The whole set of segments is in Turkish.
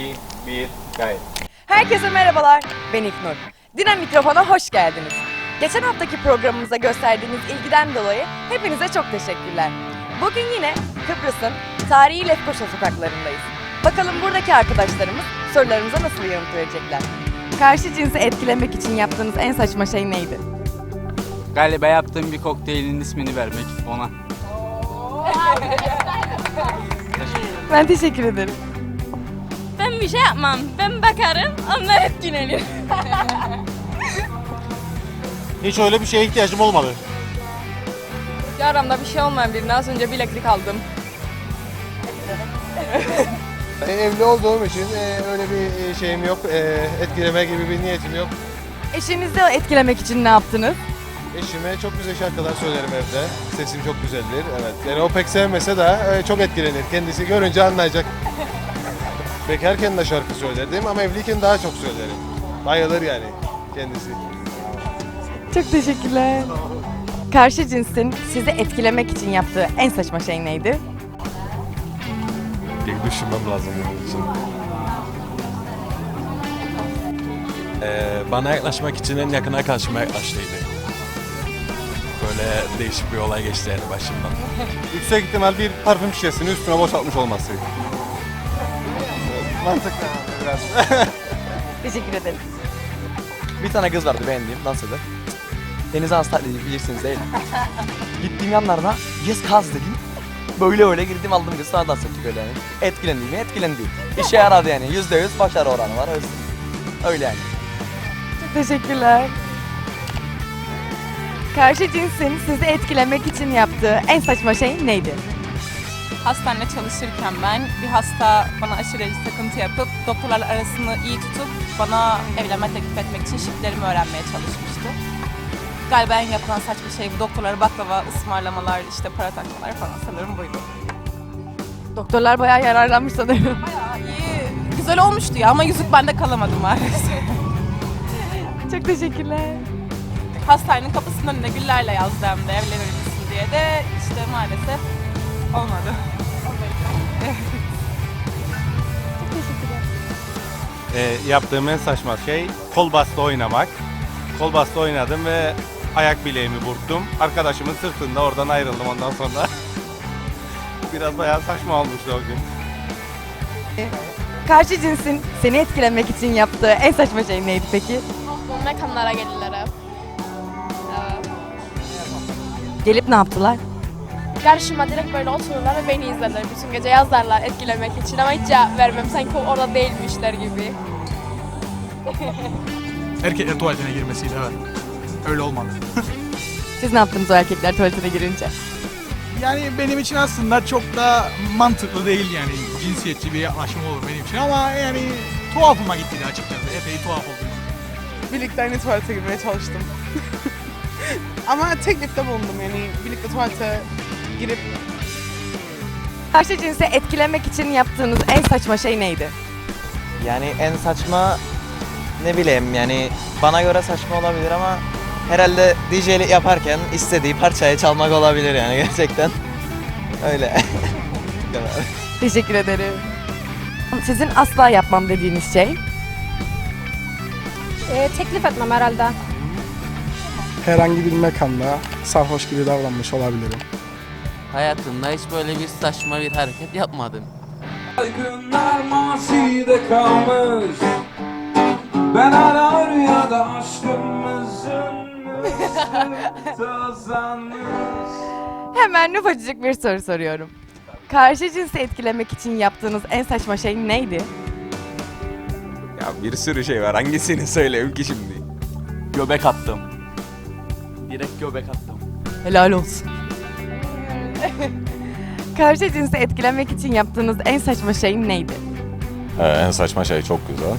2, 1, kayıt. Herkese merhabalar, ben İlknur. Dinam Mikrofon'a hoş geldiniz. Geçen haftaki programımıza gösterdiğiniz ilgiden dolayı hepinize çok teşekkürler. Bugün yine Kıbrıs'ın tarihi Lefkoşa sokaklarındayız. Bakalım buradaki arkadaşlarımız sorularımıza nasıl yanıt verecekler. Karşı cinsi etkilemek için yaptığınız en saçma şey neydi? Galiba yaptığım bir kokteylin ismini vermek ona. Ben teşekkür ederim. Bir şey yapmam. Ben bakarım, onlar etkilenir. Hiç öyle bir şeye ihtiyacım olmadı. Aramda bir şey olmayan birine az önce bileklik aldım. E, evli olduğum için e, öyle bir e, şeyim yok. E, etkileme gibi bir niyetim yok. Eşinizi etkilemek için ne yaptınız? Eşime çok güzel şarkılar söylerim evde. Sesim çok güzeldir. Evet. Yani o pek sevmese de e, çok etkilenir. Kendisi görünce anlayacak. Bekarken de şarkı söylerdim ama evliyken daha çok söylerim. Bayılır yani kendisi. Çok teşekkürler. Karşı cinsin sizi etkilemek için yaptığı en saçma şey neydi? Bir düşünmem lazım bunun için. Ee, bana yaklaşmak için en yakına karşıma yaklaştıydı. Böyle değişik bir olay geçti yani başımdan. Yüksek ihtimal bir parfüm şişesini üstüne boşaltmış olması. Mantıklı biraz. Teşekkür ederim. Bir tane kız vardı beğendiğim dans eder. Deniz Anası taklidi bilirsiniz değil mi? Gittiğim yanlarına yes kaz dedim. Böyle öyle girdim aldım kız sana dans ettik öyle yani. Etkilendi mi? Etkilendi. İşe yaradı yani. Yüzde yüz başarı oranı var. Öyle, öyle yani. Çok teşekkürler. Karşı cinsin sizi etkilemek için yaptığı en saçma şey neydi? Hastanede çalışırken ben bir hasta bana aşırı derecede sıkıntı yapıp doktorlarla arasını iyi tutup bana evlenme teklif etmek için şifrelerimi öğrenmeye çalışmıştı. Galiba en yapılan saçma şey bu doktorlara baklava ısmarlamalar, işte para takmalar falan sanırım buydu. Doktorlar bayağı yararlanmış sanırım. Bayağı iyi, güzel olmuştu ya ama yüzük bende kalamadı maalesef. Çok teşekkürler. Hastanenin kapısının önünde güllerle yazdı hem de evlenir misin diye de işte maalesef olmadı. Ee, yaptığım en saçma şey kol bastı oynamak. Kol bastı oynadım ve ayak bileğimi burktum. Arkadaşımın sırtında oradan ayrıldım ondan sonra. Biraz bayağı saçma olmuştu o gün. Karşı cinsin seni etkilemek için yaptığı en saçma şey neydi peki? Mekanlara gelirler hep. Gelip ne yaptılar? Karşıma direkt böyle otururlar ve beni izlerler. Bütün gece yazarlar etkilemek için ama hiç cevap vermem. Sanki orada değilmişler gibi. Erkekler tuvaletine girmesiydi evet. Öyle olmadı. Siz ne yaptınız o erkekler tuvaletine girince? Yani benim için aslında çok da mantıklı değil yani cinsiyetçi bir yaklaşım olur benim için ama yani tuhafıma gitti de açıkçası. Epey tuhaf oldu. birlikte aynı tuvalete girmeye çalıştım. Ama teklifte bulundum yani birlikte tuvalete girip Karşı cinsi etkilemek için yaptığınız en saçma şey neydi? Yani en saçma ne bileyim yani bana göre saçma olabilir ama herhalde DJ'lik yaparken istediği parçayı çalmak olabilir yani gerçekten. Öyle. Teşekkür ederim. Sizin asla yapmam dediğiniz şey? teklif etmem herhalde. herhangi bir mekanda sarhoş gibi davranmış olabilirim. Hayatımda hiç böyle bir saçma bir hareket yapmadım. Günler mazide kalmış Ben hala rüyada aşkımızın Hemen ufacık bir soru soruyorum. Karşı cinsi etkilemek için yaptığınız en saçma şey neydi? Ya bir sürü şey var. Hangisini söyleyeyim ki şimdi? Göbek attım. Direkt göbek attım. Helal olsun. Karşı cinsi etkilemek için yaptığınız en saçma şey neydi? Ee, en saçma şey çok güzel.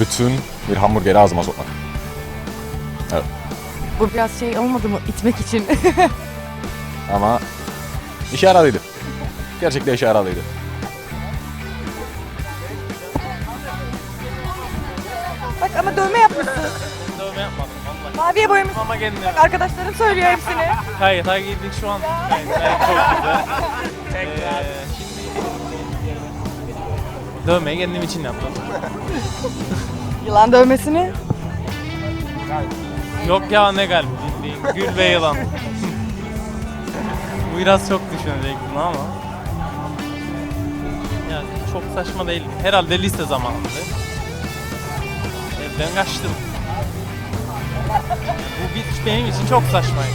Bütün bir hamburgeri ağzıma sokmak. Bu biraz şey olmadı mı itmek için? Ama işe yaradıydı. Gerçekten işe yaradıydı. Bak ama dövme yapmışsın. Maviye boyamışsın. Ama kendine. Bak arkadaşlarım söylüyor hepsini. Hayır, hayır girdik şu an. Yani, evet, çok güzel. Tekrar. şimdi Dövmeyi kendim için yaptım. Yılan dövmesini Yok ya ne galiba bildiğin gül ve yılan. Bu biraz çok düşünecek bunu ama. Yani çok saçma değil. Herhalde lise zamanıydı. Evden kaçtım. Benim için çok saçmaydı.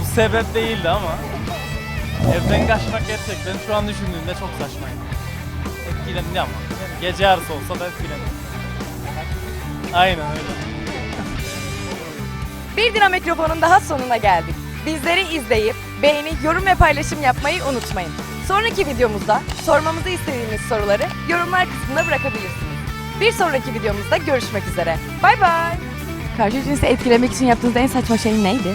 Bu sebep değildi ama. Evden kaçmak gerçekten şu an düşündüğümde çok saçmaydı. Etkilendi ama. Gece yarısı olsa da etkilendi. Aynen öyle. Bir Dina Mikrofon'un daha sonuna geldik. Bizleri izleyip beğeni, yorum ve paylaşım yapmayı unutmayın. Sonraki videomuzda sormamızı istediğiniz soruları yorumlar kısmına bırakabilirsiniz. Bir sonraki videomuzda görüşmek üzere. Bay bay. Karşı cinsi etkilemek için yaptığınız en saçma şey neydi?